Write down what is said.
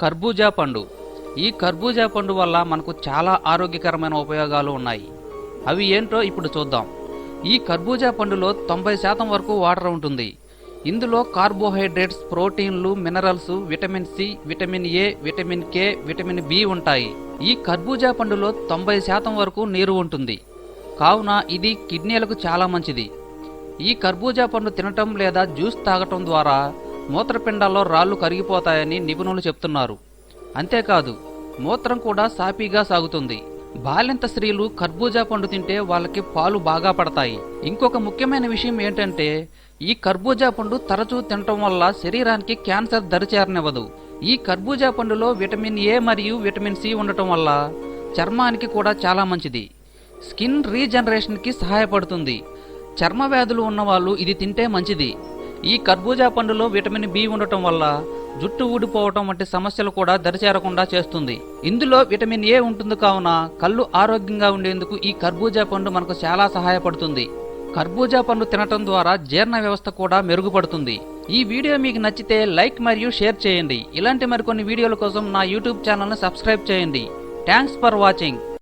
కర్బూజా పండు. ఈ కర్బూజా పండు వల్ల మనకు చాలా ఆరోగ్యకరమైన ఉపయోగాలు ఉన్నాయి. అవి ఏంటో ఇప్పుడు చూద్దాం. ఈ కర్బూజా పండులో తొంభై శాతం వరకు వాటర్ ఉంటుంది. ఇందులో కార్బోహైడ్రేట్స్ ప్రోటీన్లు minerals vitamin C vitamin A vitamin K vitamin B ఉంటాయి. ఈ కర్బూజా పండులో తొంభై శాతం వరకు నీరు ఉంటుంది. కావున ఇది కిడ్నీలకు చాలా మంచిది. ఈ కర్బూజా పండు తినటం లేదా జ్యూస్ తాగటం ద్వారా మూత్రపిండాల్లో రాళ్ళు కరిగిపోతాయని నిపుణులు చెప్తున్నారు. అంతేకాదు మూత్రం కూడా సాఫీగా సాగుతుంది. బాలింత స్త్రీలు కర్బూజా పండు తింటే వాళ్ళకి పాలు బాగా పడతాయి. ఇంకొక ముఖ్యమైన విషయం ఏంటంటే ఈ కర్బూజా పండు తరచూ తినటం వల్ల శరీరానికి క్యాన్సర్ దరిచేరనివ్వదు. ఈ కర్బూజా పండులో విటమిన్ ఏ మరియు విటమిన్ సి ఉండటం వల్ల చర్మానికి కూడా చాలా మంచిది. స్కిన్ రీజనరేషన్కి సహాయపడుతుంది. చర్మ వ్యాధులు ఉన్నవాళ్ళు ఇది తింటే మంచిది. ఈ కర్బూజా పండులో విటమిన్ బి ఉండటం వల్ల జుట్టు ఊడిపోవటం వంటి సమస్యలు కూడా దరిచేరకుండా చేస్తుంది. ఇందులో విటమిన్ ఏ ఉంటుంది కావున కళ్ళు ఆరోగ్యంగా ఉండేందుకు ఈ కర్బూజా పండు మనకు చాలా సహాయపడుతుంది. కర్బూజా పండు తినటం ద్వారా జీర్ణ వ్యవస్థ కూడా మెరుగుపడుతుంది. ఈ వీడియో మీకు నచ్చితే లైక్ మరియు షేర్ చేయండి. ఇలాంటి మరికొన్ని వీడియోల కోసం నా యూట్యూబ్ ఛానల్ని సబ్స్క్రైబ్ చేయండి. Thanks for watching.